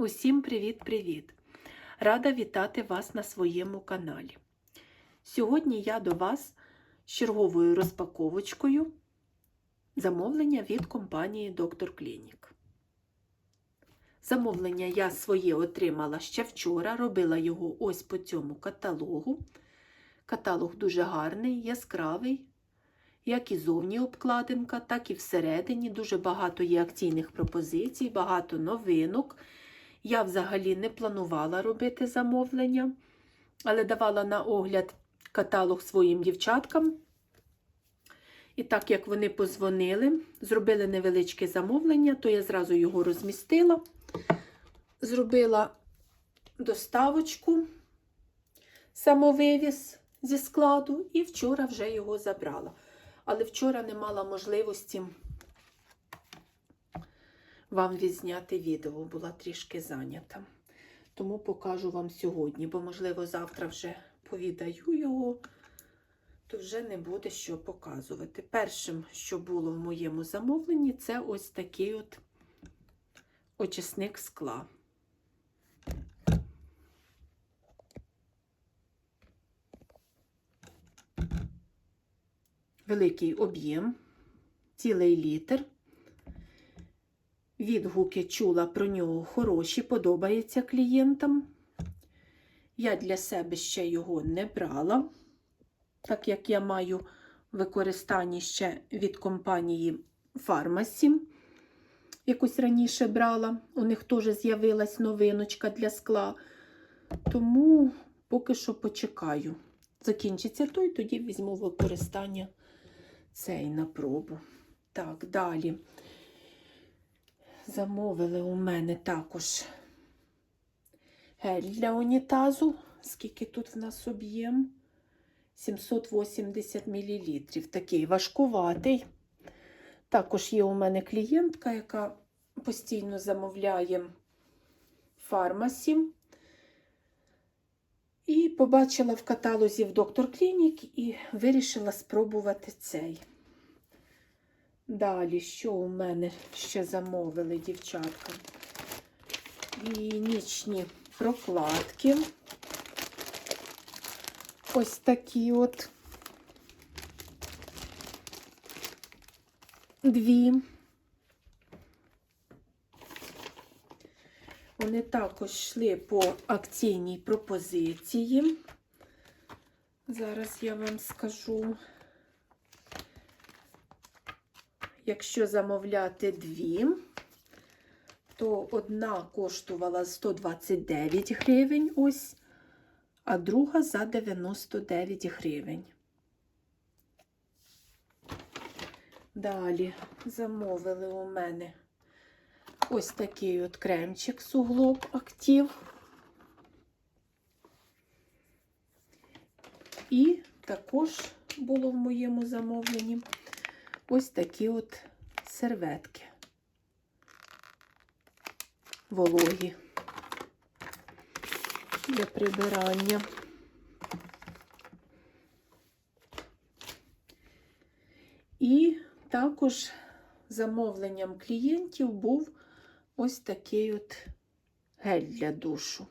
Усім привіт-привіт! Рада вітати вас на своєму каналі. Сьогодні я до вас з черговою розпаковочкою замовлення від компанії Доктор Клінік. Замовлення я своє отримала ще вчора, робила його ось по цьому каталогу. Каталог дуже гарний, яскравий, як і зовні обкладинка, так і всередині. Дуже багато є акційних пропозицій, багато новинок. Я взагалі не планувала робити замовлення, але давала на огляд каталог своїм дівчаткам. І так як вони позвонили, зробили невеличке замовлення, то я зразу його розмістила, зробила доставочку, самовивіз зі складу, і вчора вже його забрала. Але вчора не мала можливості вам відзняти відео, була трішки зайнята. Тому покажу вам сьогодні, бо, можливо, завтра вже повідаю його, то вже не буде що показувати. Першим, що було в моєму замовленні, це ось такий от очисник скла. Великий об'єм, цілий літр. Відгуки чула про нього хороші, подобається клієнтам. Я для себе ще його не брала, так як я маю в використанні ще від компанії Pharmacy. Якось раніше брала, у них теж з'явилась новиночка для скла. Тому поки що почекаю. Закінчиться той, тоді візьму використання цей на пробу. Так, далі замовили у мене також гель для унітазу. Скільки тут в нас об'єм? 780 мл. Такий важкуватий. Також є у мене клієнтка, яка постійно замовляє фармасі. І побачила в каталозі в доктор Клінік і вирішила спробувати цей. Далі, що у мене ще замовили дівчатка? Гігієнічні прокладки. Ось такі от дві. Вони також йшли по акційній пропозиції. Зараз я вам скажу. Якщо замовляти дві, то одна коштувала 129 гривень, ось, а друга за 99 гривень. Далі замовили у мене ось такий от кремчик суглоб актив. І також було в моєму замовленні ось такі от серветки вологі для прибирання. І також замовленням клієнтів був ось такий от гель для душу.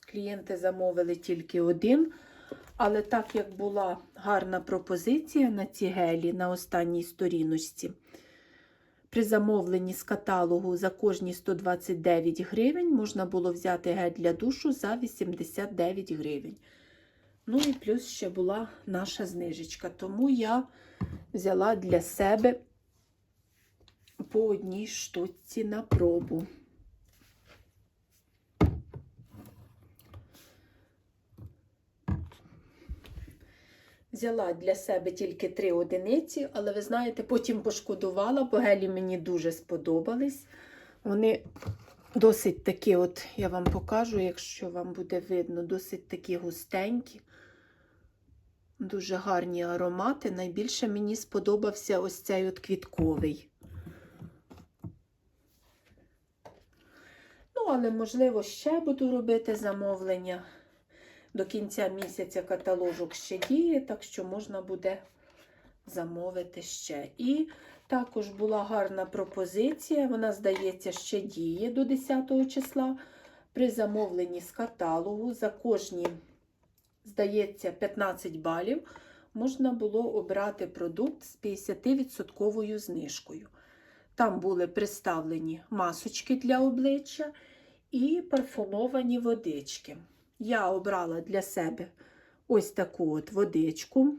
Клієнти замовили тільки один. Але так як була гарна пропозиція на ці гелі на останній сторіночці, при замовленні з каталогу за кожні 129 гривень можна було взяти гель для душу за 89 гривень. Ну і плюс ще була наша знижечка. Тому я взяла для себе по одній штуці на пробу. Взяла для себе тільки три одиниці, але ви знаєте, потім пошкодувала, бо гелі мені дуже сподобались. Вони досить такі, от я вам покажу, якщо вам буде видно, досить такі густенькі, дуже гарні аромати. Найбільше мені сподобався ось цей от квітковий. Ну, але, можливо, ще буду робити замовлення. До кінця місяця каталожок ще діє, так що можна буде замовити ще. І Також була гарна пропозиція, вона, здається, ще діє до 10 числа. При замовленні з каталогу за кожні, здається, 15 балів можна було обрати продукт з 50% знижкою. Там були представлені масочки для обличчя і парфумовані водички. Я обрала для себе ось таку от водичку.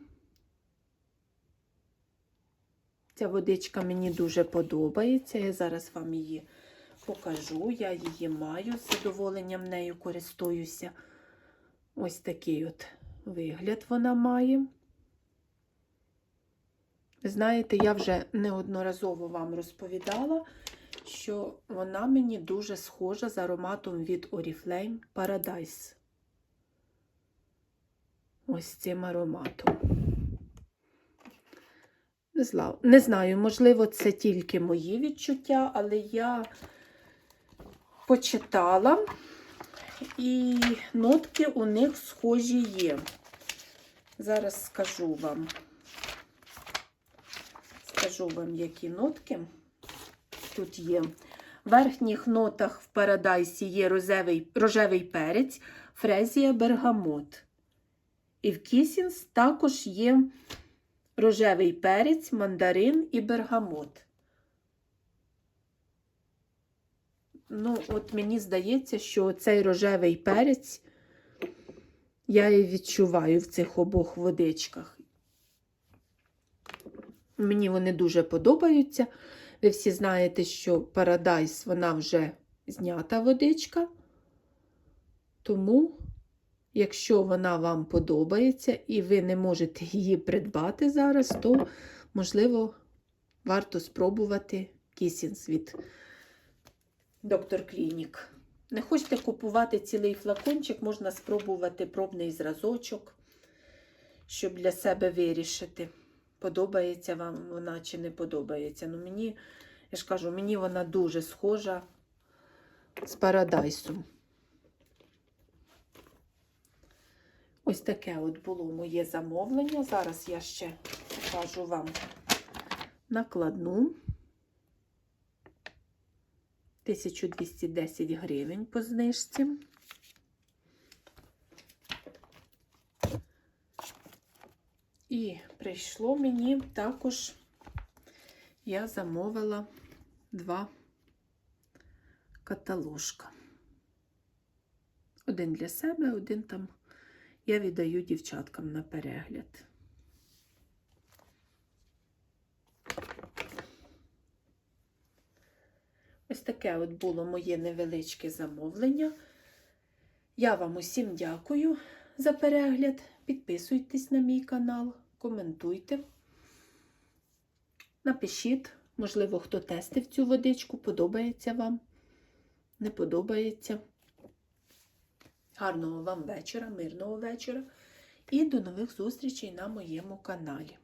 Ця водичка мені дуже подобається. Я зараз вам її покажу. Я її маю, з задоволенням нею користуюся. Ось такий от вигляд вона має. Знаєте, я вже неодноразово вам розповідала, що вона мені дуже схожа з ароматом від Oriflame Paradise. Ось цим ароматом. Не, знаю, можливо, це тільки мої відчуття, але я почитала, і нотки у них схожі є. Зараз скажу вам. Скажу вам, які нотки тут є. В верхніх нотах в парадайсі є розовий, рожевий перець, фрезія, бергамот. І в кісінс також є рожевий перець, мандарин і бергамот. Ну, от мені здається, що цей рожевий перець я і відчуваю в цих обох водичках. Мені вони дуже подобаються. Ви всі знаєте, що Парадайс вона вже знята водичка. Тому, якщо вона вам подобається і ви не можете її придбати зараз, то, можливо, варто спробувати кісінс від Доктор Клінік. Не хочете купувати цілий флакончик, можна спробувати пробний зразочок, щоб для себе вирішити, подобається вам вона чи не подобається. Ну, мені, я ж кажу, мені вона дуже схожа з парадайсом. Ось таке от було моє замовлення. Зараз я ще покажу вам накладну. 1210 гривень по знижці. І прийшло мені також, я замовила два каталожка. Один для себе, один там я віддаю дівчаткам на перегляд. Ось таке от було моє невеличке замовлення. Я вам усім дякую за перегляд. Підписуйтесь на мій канал, коментуйте. Напишіть, можливо, хто тестив цю водичку, подобається вам, не подобається. Гарного вам вечора, мирного вечора і до нових зустрічей на моєму каналі.